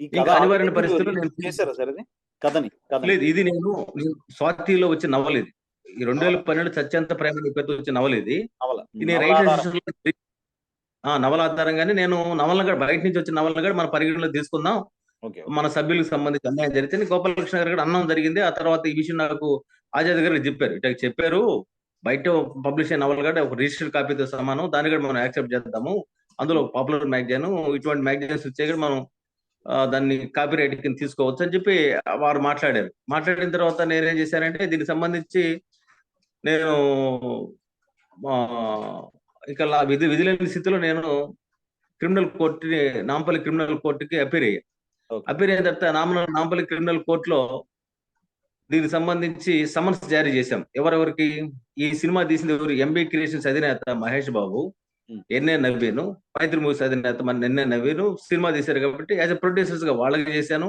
ఇంకా అనివార్య already పరిస్థితుల్లో మీరు నేను- చేశారా సార్ ఇది కథని కథని. లేదు ఇది నేను స్వాతిలో వచ్చిన నవల ఇది ఈ రెండు వేల పన్నెండు సత్యంత ప్రేమ పేరుతో వచ్చిన నవల ఇది నవల నేను నవల నవల ఆధారంగానే నేను నవలను కూడా బయట నుంచి వచ్చిన నవలను కూడా మన పరిగణలో తీసుకుందాం. ఓకే మన సభ్యులకు సంబంధించి అన్యాయం జరిగితే గోపాలకృష్ణ గారు అన్నం జరిగింది. ఆ తర్వాత ఈ విషయం నాకు ఆజాద్ గారు చెప్పారు. ఇట్లా చెప్పారు. బయట పబ్లిష్ అయిన నవల కూడా ఒక రిజిస్టర్డ్ కాపీతో సమానం. దాన్ని కూడా మనం యాక్సెప్ట్ చేద్దాము. అందులో పాపులర్ మ్యాగజైన్ ఇటువంటి మ్యాగజైన్స్ వచ్చే మనం దాన్ని కాపీ రైట్ కింద తీసుకోవచ్చు అని చెప్పి వారు మాట్లాడారు. మాట్లాడిన తర్వాత నేనేం చేశానంటే దీనికి సంబంధించి నేను ఆ, ఇక లా- విధి విధి లేని స్థితిలో నేను క్రిమినల్ కోర్టుని నాంపల్లి క్రిమినల్ కోర్టుకి అపీర్ అయ్యా. Okay. అపీర్ అయిన తర్వాత నామ నాంపల్లి క్రిమినల్ కోర్టులో దీనికి సంబంధించి సమన్స్ జారీ చేశాం. ఎవరెవరికి? ఈ సినిమా తీసింది ఎవరు? ఎంబీ క్రియేషన్స్ అధినేత మహేష్ బాబు. ఎన్ఏ నవీను మైత్రి మూవీస్ అధినేత మన ఎన్ఏ నవీను సినిమా తీశారు కాబట్టి యాజ్ ఎ ప్రొడ్యూసర్స్గా వాళ్ళకి చేశాను.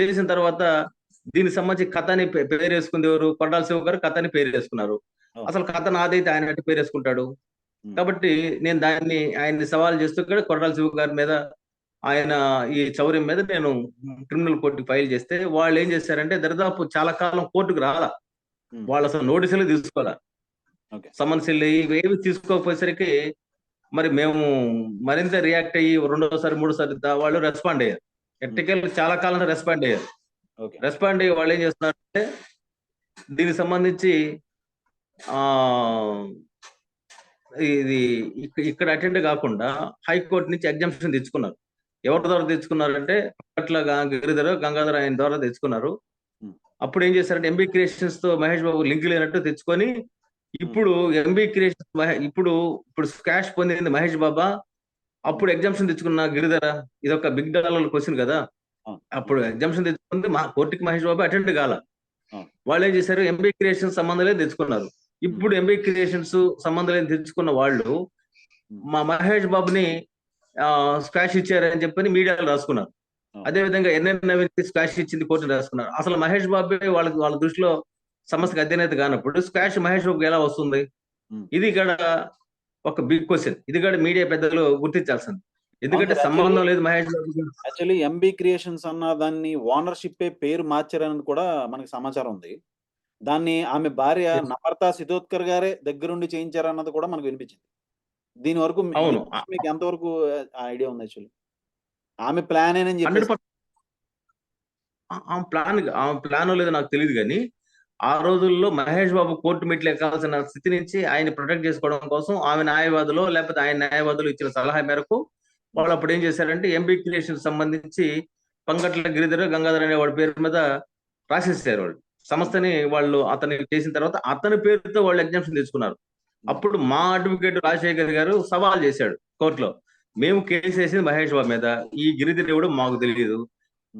చేసిన తర్వాత దీనికి సంబంధించి కథని పేరు వేసుకుంది ఎవరు కొట్టాల శివ గారు కథని పేరు వేసుకున్నారు. అసలు కథ నాదైతే ఆయన పేరు వేసుకుంటాడు. కాబట్టి నేను దాన్ని ఆయన్ని సవాల్ చేస్తూ కూడా కొట్టాల శివ గారి మీద ఆయన ఈ చౌర్యం మీద నేను క్రిమినల్ కోర్టుకి ఫైల్ చేస్తే వాళ్ళు ఏం చేశారంటే దరిదాపు చాలా కాలం కోర్టుకు రాలా. వాళ్ళు అసలు నోటీసులు తీసుకోవాలా Okay. సమన్స్ ఇవేవి తీసుకోకపోయేసరికి మరి మేము మరింత రియాక్ట్ అయ్యి రెండోసారి మూడోసారి వాళ్ళు రెస్పాండ్ అయ్యారు. ఎట్టకెళ్ళి చాలా కాలం రెస్పాండ్ అయ్యారు. రెస్పాండ్ అయ్యి వాళ్ళు ఏం చేస్తున్నారంటే దీనికి సంబంధించి ఆ ఇది ఇక్క- ఇక్కడ అటెండ్ కాకుండా హైకోర్టు నుంచి ఎగ్జామ్షన్ తెచ్చుకున్నారు. ఎవరి ద్వారా తెచ్చుకున్నారంటే అట్లా గిరిధర గంగాధర ఆయన ద్వారా తెచ్చుకున్నారు. Hmm. అప్పుడు ఏం చేశారంటే ఎంబీ క్రియేషన్స్తో మహేష్ బాబు లింక్ లేనట్టు తెచ్చుకొని ఇప్పుడు ఎంబీ క్రియేషన్స్ ఇప్పుడు ఇప్పుడు స్కాష్ పొందింది మహేష్ బాబా అప్పుడు ఎగ్జామ్షన్ తెచ్చుకున్న గిరిధర ఇది ఒక బిగ్ డాలర్ క్వశ్చన్ కదా. అప్పుడు ఎగ్జామ్షన్ తెచ్చుకుంది మా కోర్టుకి మహేష్ బాబు అటెండ్ కాల. వాళ్ళు ఏం చేశారు? ఎంబీ క్రియేషన్ సంబంధం లేదు తెచ్చుకున్నారు. ఇప్పుడు ఎంబీ క్రియేషన్స్ సంబంధం లేదు తెచ్చుకున్న వాళ్ళు మా మహేష్ బాబుని స్క్వాష్ ఇచ్చారని చెప్పని మీడియాలో రాసుకున్నారు. అదే విధంగా ఎన్ఎన్ నవీన్ స్క్వాష్ ఇచ్చింది కోర్టు రాసుకున్నారు అసలు మహేష్ బాబే వాళ్ళకి వాళ్ళ దృష్టిలో సమస్యకు అధ్యయత కానప్పుడు స్క్వాష్ మహేష్ బాబుకి ఎలా వస్తుంది. ఇది ఇక్కడ ఒక బిగ్ క్వశ్చన్ ఇది కూడా మీడియా పెద్దలు గుర్తించాల్సింది. ఎందుకంటే సంబంధం లేదు మహేష్ యాక్చువల్లీ ఎంబీ క్రియేషన్స్ అన్న దాన్ని ఓనర్షిప్ పేరు మార్చారని కూడా మనకి సమాచారం ఉంది. దాన్ని ఆమె భార్య. నమ్రతా సిద్ధోత్కర్ గారే దగ్గరుండి చేయించారన్నది కూడా మనకు వినిపించింది. దీని వరకు. మీకు ఎంతవరకు ఐడియా ఉంది యాక్చువల్లీ ఆమె ప్లాన్ అని చెప్పి ఆ ప్లాన్ ఆ ప్లాన్ లేదు నాకు తెలియదు కానీ ఆ రోజుల్లో మహేష్ బాబు కోర్టు మెట్లు ఎక్కాల్సిన స్థితి నుంచి ఆయన ప్రొటెక్ట్ చేసుకోవడం కోసం ఆమె న్యాయవాదులు లేకపోతే ఆయన న్యాయవాదులు ఇచ్చిన సలహా మేరకు వాళ్ళు అప్పుడు ఏం చేశారంటే ఎంబీ క్రియేషన్ సంబంధించి పంగట్ల గిరిధర గంగాధర్ అనే వాడి పేరు మీద రాసేసారు వాళ్ళు. సంస్థని వాళ్ళు అతని చేసిన తర్వాత అతని పేరుతో వాళ్ళు ఎగ్జామ్షన్ తీసుకున్నారు. అప్పుడు మా అడ్వకేట్ రాజశేఖర్ గారు సవాల్ చేశాడు కోర్టులో. మేము కేసు వేసింది మహేష్ బాబు మీద. ఈ గిరిధర్ ఎవడు మాకు తెలియదు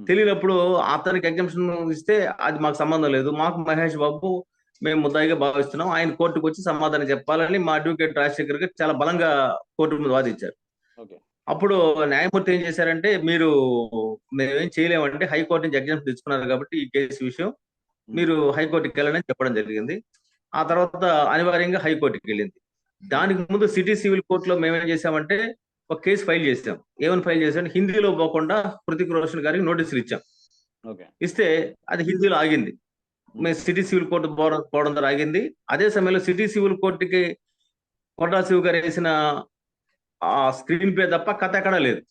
తెలియనప్పుడు అతనికి ఎగ్జామ్షన్ ఇస్తే అది మాకు సంబంధం లేదు. మాకు మహేష్ బాబు మేము ముద్దాయిగా భావిస్తున్నాం. ఆయన కోర్టుకు వచ్చి సమాధానం చెప్పాలని మా అడ్వకేట్ రాజశేఖర్ గారు చాలా బలంగా కోర్టు ముందు వాదించారు. అప్పుడు న్యాయమూర్తి ఏం చేశారంటే మీరు మేమేం చేయలేమంటే హైకోర్టు నుంచి ఎగ్జామ్షన్ తెచ్చుకున్నారు కాబట్టి ఈ కేసు విషయం మీరు హైకోర్టుకి వెళ్ళని చెప్పడం జరిగింది. ఆ తర్వాత అనివార్యంగా హైకోర్టుకి వెళ్ళింది. దానికి ముందు సిటీ సివిల్ కోర్టులో మేమేం చేసామంటే ఒక కేసు ఫైల్ చేసాం ఏమని ఫైల్ చేసాం హిందీలో పోకుండా హృతిక్ రోషన్ గారికి నోటీసులు ఇచ్చాం. ఇస్తే అది హిందీలో ఆగింది. మేము. సిటీ సివిల్ కోర్టు పోవడం ద్వారా ఆగింది. అదే సమయంలో సిటీ సివిల్ కోర్టుకి కొండా శివ గారు వేసిన ఆ స్క్రీన్ ప్లే తప్ప కథ ఎక్కడా లేదు.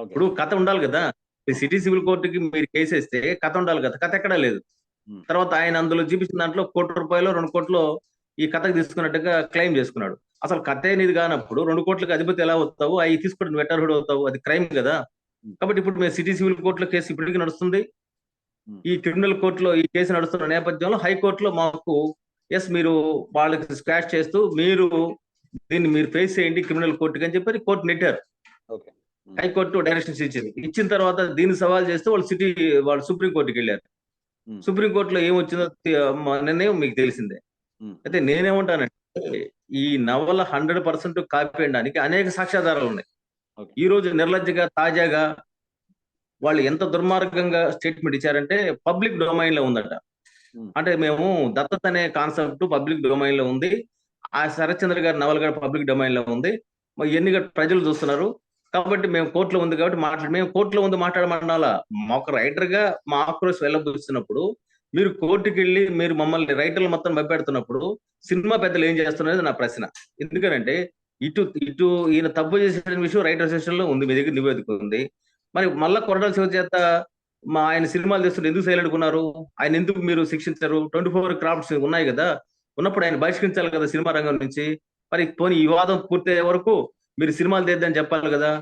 ఇప్పుడు కథ ఉండాలి కదా. సిటీ సివిల్ కోర్టుకి మీరు కేసు వేస్తే కథ ఉండాలి కదా. కథ ఎక్కడా లేదు. తర్వాత ఆయన అందులో చూపించిన దాంట్లో కోటి రూపాయలు రెండు కోట్లు ఈ కథకు తీసుకున్నట్టుగా క్లెయిమ్ చేసుకున్నాడు. అసలు కథ అనేది కానప్పుడు రెండు కోట్లకు అధిపతి ఎలా అవుతావు? అవి తీసుకుంటే నువ్వు ఎట్లా హుడు అవుతావు? అది క్రైమ్ కదా. కాబట్టి ఇప్పుడు మేము సిటీ సివిల్ కోర్టులో కేసు ఇప్పటికీ నడుస్తుంది. ఈ క్రిమినల్ కోర్టులో ఈ కేసు నడుస్తున్న నేపథ్యంలో హైకోర్టులో మాకు ఎస్ మీరు వాళ్ళకి స్క్రాచ్ చేస్తూ మీరు దీన్ని మీరు ఫేస్ చేయండి క్రిమినల్ కోర్టుకి అని చెప్పి కోర్టు నెట్టారు. హైకోర్టు డైరెక్షన్స్ ఇచ్చింది. ఇచ్చిన తర్వాత దీన్ని సవాల్ చేస్తే వాళ్ళు సిటీ వాళ్ళు సుప్రీం కోర్టుకి వెళ్ళారు Hmm. సుప్రీం కోర్టులో ఏమొచ్చిందో నిర్ణయం మీకు తెలిసిందే. అయితే నేనేమంటానంటే ఈ నవల హండ్రెడ్ పర్సెంట్ కాపీ చేయడానికి అనేక సాక్ష్యాధారాలు ఉన్నాయి. ఈ రోజు నిర్లజ్జగా తాజాగా వాళ్ళు ఎంత దుర్మార్గంగా స్టేట్మెంట్ ఇచ్చారంటే పబ్లిక్ డొమైన్లో ఉందట. అంటే మేము దత్తత అనే కాన్సెప్ట్ పబ్లిక్ డొమైన్లో ఉంది. ఆ శరత్చంద్ర గారి నవల కూడా పబ్లిక్ డొమైన్లో ఉంది ఎన్ని ప్రజలు చూస్తున్నారు. కాబట్టి మేము కోర్టులో ఉంది కాబట్టి మాట్లాడి మేము కోర్టులో ఉంది మాట్లాడమన్నాలా? మా ఒక రైటర్గా మా ఆక్రోష్ వెళ్ళబోస్తున్నప్పుడు మీరు కోర్టుకి వెళ్ళి మీరు మమ్మల్ని రైటర్లు మొత్తం భయపెడుతున్నప్పుడు సినిమా పెద్దలు ఏం చేస్తున్నది నా ప్రశ్న. ఎందుకంటే ఇటు ఇటు ఈయన తప్పు చేసిన విషయం రైటర్ సెషన్లో ఉంది మీ దగ్గర నివేదిక ఉంది. మరి మళ్ళా కొరటాల శివ చేత మా ఆయన సినిమాలు చేస్తుంటే ఎందుకు సైలెంట్ ఆయన ఎందుకు మీరు శిక్షించారు? ట్వంటీ ఫోర్ క్రాఫ్ట్స్ ఉన్నాయి కదా. ఉన్నప్పుడు ఆయన బహిష్కరించాలి కదా సినిమా రంగం నుంచి. మరి పోనీ ఈ వాదం పూర్తయ్యే వరకు మీరు సినిమాలు తీద్దని చెప్పాలి కదా.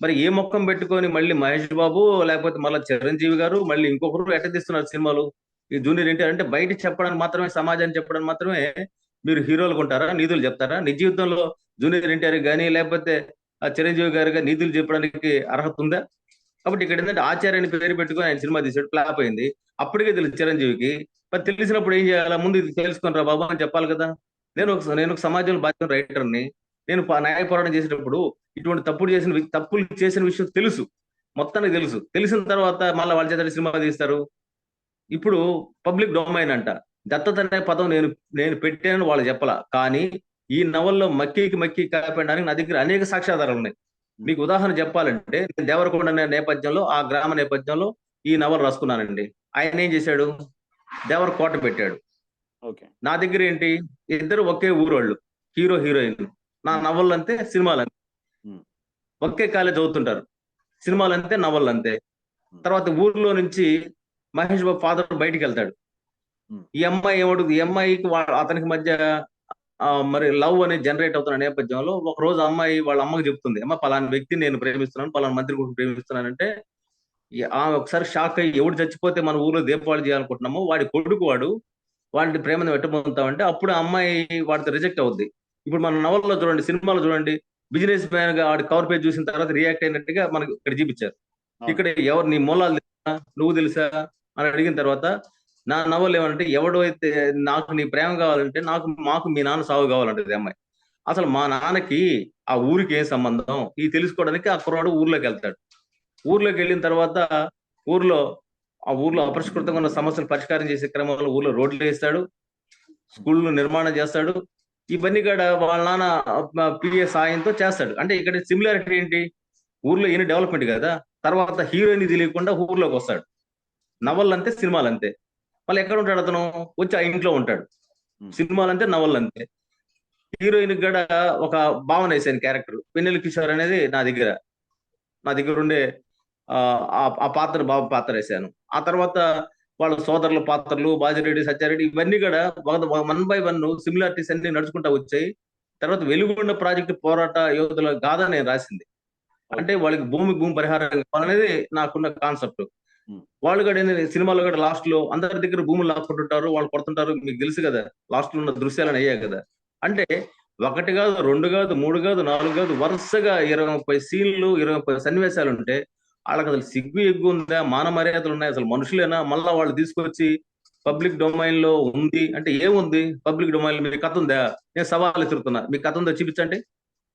మరి ఏ మొక్కం పెట్టుకొని మళ్ళీ మహేష్ బాబు లేకపోతే మళ్ళీ చిరంజీవి గారు మళ్ళీ ఇంకొకరు ఎట్ట తీస్తున్నారు సినిమాలు? ఈ జూనియర్ ఎన్టీఆర్ అంటే బయట చెప్పడానికి మాత్రమే సమాజాన్ని చెప్పడానికి మాత్రమే మీరు హీరోలు కొంటారా నిధులు చెప్తారా? నిజ జీవితంలో జూనియర్ ఎన్టీఆర్ కానీ లేకపోతే ఆ చిరంజీవి గారు నిధులు చెప్పడానికి అర్హత ఉందా? కాబట్టి ఇక్కడ ఏంటంటే ఆచార్యని పేరు పెట్టుకొని ఆయన సినిమా తీసాడు ఫ్లాప్ అయింది. అప్పటికే తెలుసు చిరంజీవికి. మరి తెలిసినప్పుడు ఏం చేయాలా? ముందు ఇది తెలుసుకుని రా బాబు అని చెప్పాలి కదా. నేను ఒక నేను ఒక సమాజంలో బాధ్యత రైటర్ని. నేను న్యాయ పోరాటం చేసేటప్పుడు ఇటువంటి తప్పుడు చేసిన తప్పులు చేసిన విషయం తెలుసు. మొత్తానికి తెలుసు. తెలిసిన తర్వాత మళ్ళీ వాళ్ళ చేత సినిమా తీస్తారు. ఇప్పుడు పబ్లిక్ డొమైన్ అంట. దత్తత అనే పదం నేను నేను పెట్టాను వాళ్ళు చెప్పలా. కానీ ఈ నవల్లో మక్కీకి మక్కీ కాపాడడానికి నా దగ్గర అనేక సాక్ష్యాధారాలు ఉన్నాయి. మీకు ఉదాహరణ చెప్పాలంటే నేను దేవరకొండ అనే నేపథ్యంలో ఆ గ్రామ నేపథ్యంలో ఈ నవల రాసుకున్నానండి. ఆయన ఏం చేశాడు? దేవరకోట పెట్టాడు. ఓకే. నా దగ్గర ఏంటి? ఇద్దరు ఒకే ఊరోళ్ళు హీరో హీరోయిన్. నా నవళ్ళు అంతే సినిమాలు అంతే. ఒకే కాలేజ్ చదువుతుంటారు. సినిమాలు అంతే నవళ్ళు అంతే తర్వాత ఊర్లో నుంచి మహేష్ బాబు ఫాదర్ బయటికి వెళ్తాడు. ఈ అమ్మాయి ఏమడుగుతుంది ఈ అమ్మాయికి అతనికి మధ్య మరి లవ్ అనేది జనరేట్ అవుతున్న నేపథ్యంలో ఒక రోజు అమ్మాయి వాళ్ళ అమ్మకి చెప్తుంది. అమ్మ పలానా వ్యక్తిని నేను ప్రేమిస్తున్నాను పలానా మంత్రి కూడా ప్రేమిస్తున్నానంటే ఆమె ఒకసారి షాక్ అయ్యి ఎవడు చచ్చిపోతే మన ఊర్లో దీపావళి చేయాలనుకుంటున్నామో వాడి కొడుకు వాడు వాడి ప్రేమను పెట్టబోతామంటే అప్పుడు ఆ అమ్మాయి వాడితో రిజెక్ట్ అవుద్ది. ఇప్పుడు మన నవల్లో చూడండి సినిమాలో చూడండి బిజినెస్ మ్యాన్గా వాడి కవర్ పేజ్ చూసిన తర్వాత రియాక్ట్ అయినట్టుగా మనకి ఇక్కడ చూపించారు. ఇక్కడ ఎవరు నీ మూలాలు తెలుసా? నువ్వు తెలుసా? అని అడిగిన తర్వాత నా నవలు ఏమంటే ఎవడు అయితే నాకు నీ ప్రేమ కావాలంటే నాకు మాకు మీ నాన్న సాగు కావాలంటది అమ్మాయి. అసలు మా నాన్నకి ఆ ఊరికి ఏం సంబంధం? ఇది తెలుసుకోవడానికి ఆ కుర్రాడు ఊర్లోకి వెళ్తాడు. ఊర్లోకి వెళ్ళిన తర్వాత ఊర్లో ఆ ఊర్లో అపరిష్కృతంగా ఉన్న సమస్యలు పరిష్కారం చేసే క్రమంలో ఊర్లో రోడ్లు వేస్తాడు స్కూళ్ళు నిర్మాణం చేస్తాడు ఇవన్నీ కూడా వాళ్ళ నాన్న పిఏ సాయంతో చేస్తాడు. అంటే ఇక్కడ సిమిలారిటీ ఏంటి? ఊర్లో ఈయన డెవలప్మెంట్ కదా తర్వాత హీరోయిన్ తెలియకుండా ఊర్లోకి వస్తాడు. నవల్ అంతే సినిమాలు అంతే మళ్ళీ ఎక్కడ ఉంటాడు అతను? వచ్చి ఆ ఇంట్లో ఉంటాడు. సినిమాలు అంతే నవల్ అంతే హీరోయిన్ కూడా ఒక భావన వేసాను క్యారెక్టర్. వెన్నెల కిషోర్ అనేది నా దగ్గర. నా దగ్గర ఉండే ఆ పాత్ర బాబు పాత్ర వేశాను. ఆ తర్వాత వాళ్ళ సోదరుల పాత్రలు బాజిరెడ్డి సత్యారెడ్డి ఇవన్నీ కూడా వన్ బై వన్ సిమిలారిటీస్ అన్ని నడుచుకుంటా వచ్చాయి. తర్వాత వెలుగుండ ప్రాజెక్టు పోరాట యోధుల గాథ నేను రాసింది. అంటే వాళ్ళకి భూమి భూమి పరిహారం కావాలనేది నాకున్న కాన్సెప్ట్. వాళ్ళు కూడా ఏంటంటే సినిమాలో కూడా లాస్ట్లో అందరి దగ్గర భూములు లాక్కుంటుంటారు వాళ్ళు కొడుతుంటారు మీకు తెలుసు కదా లాస్ట్లో ఉన్న దృశ్యాలను అయ్యాయి కదా. అంటే ఒకటి కాదు రెండు కాదు మూడు కాదు నాలుగు కాదు వరుసగా ఇరవై ముప్పై సీన్లు ఇరవై ముప్పై సన్నివేశాలు ఉంటే వాళ్ళకి అసలు సిగ్గు ఎగ్గు ఉందా మాన మర్యాదలు ఉన్నాయి అసలు మనుషులేనా? మళ్ళా వాళ్ళు తీసుకొచ్చి పబ్లిక్ డొమైన్లో ఉంది. అంటే ఏముంది? పబ్లిక్ డొమైన్లో మీ కథ ఉందా? నేను సవాల్ ఎదురుతున్నా మీ కథ ఉందా? చూపించండి.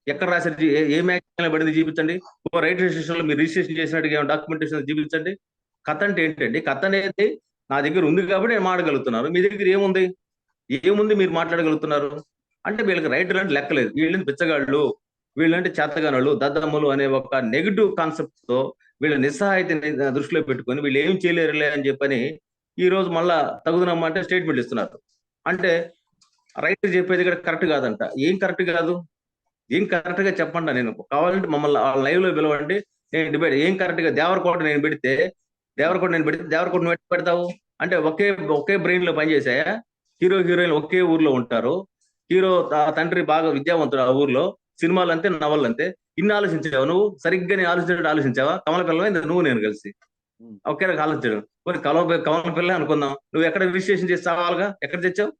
ఎక్కడ రాశారు? ఏ- ఏ పడింది? చూపించండి. రైల్వే రైట్ రిజిస్ట్రేషన్లో మీరు రిజిస్ట్రేషన్ చేసినట్టుగా డాక్యుమెంటేషన్ చూపించండి. కథ అంటే ఏంటండి కథ అనేది నా దగ్గర ఉంది కాబట్టి నేను మాట్లాడగలుగుతున్నాను. మీ దగ్గర ఏముంది? ఏముంది మీరు మాట్లాడగలుగుతున్నారు? అంటే వీళ్ళకి రైటర్ అంటే లెక్కలేదు వీళ్ళని పిచ్చగాళ్ళు? వీళ్ళంటే చేతగానోళ్ళు? దద్దమ్మలు అనే ఒక నెగిటివ్ కాన్సెప్ట్తో వీళ్ళ నిస్సహాయతని దృష్టిలో పెట్టుకొని వీళ్ళు ఏం చేయలేరులే అని చెప్పని ఈ రోజు మళ్ళా తగుదనమ్మ అంటే స్టేట్మెంట్ ఇస్తున్నారు. అంటే రైటర్ చెప్పేది కూడా కరెక్ట్ కాదంట. ఏం కరెక్ట్ కాదు? ఏం కరెక్ట్గా చెప్పండి నేను కావాలంటే మమ్మల్ని లైవ్లో పిలవండి. నేను డిబేట్. ఏం కరెక్ట్గా దేవరకోట నేను పెడితే దేవరకోట నేను పెడితే దేవరకోట నువ్వు ఎట్లా పెడతావు? అంటే ఒకే ఒకే బ్రెయిన్లో పనిచేసాయా హీరో హీరోయిన్ ఒకే ఊర్లో ఉంటారు. హీరో తండ్రి బాగా విద్యావంతుడు ఆ ఊర్లో. సినిమాలు అంతే నవలు అంతే ఇన్ని ఆలోచించావు నువ్వు? సరిగ్గా నేను ఆలోచించినట్టు ఆలోచించావా? కమల పిల్లమే నువ్వు నేను కలిసి. ఒకే రకం ఆలోచించడం. కమల కమల పిల్ల అనుకుందాం. నువ్వు ఎక్కడ రిజిస్ట్రేషన్ చేసి చావాలిగా? ఎక్కడ తెచ్చావు?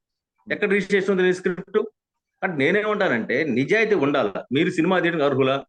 ఎక్కడ రిజిస్ట్రేషన్ ఉంది నీ స్క్రిప్ట్? అంటే నేనేమంటానంటే నిజాయితీ ఉండాలి? మీరు సినిమా తీయడానికి అర్హులా?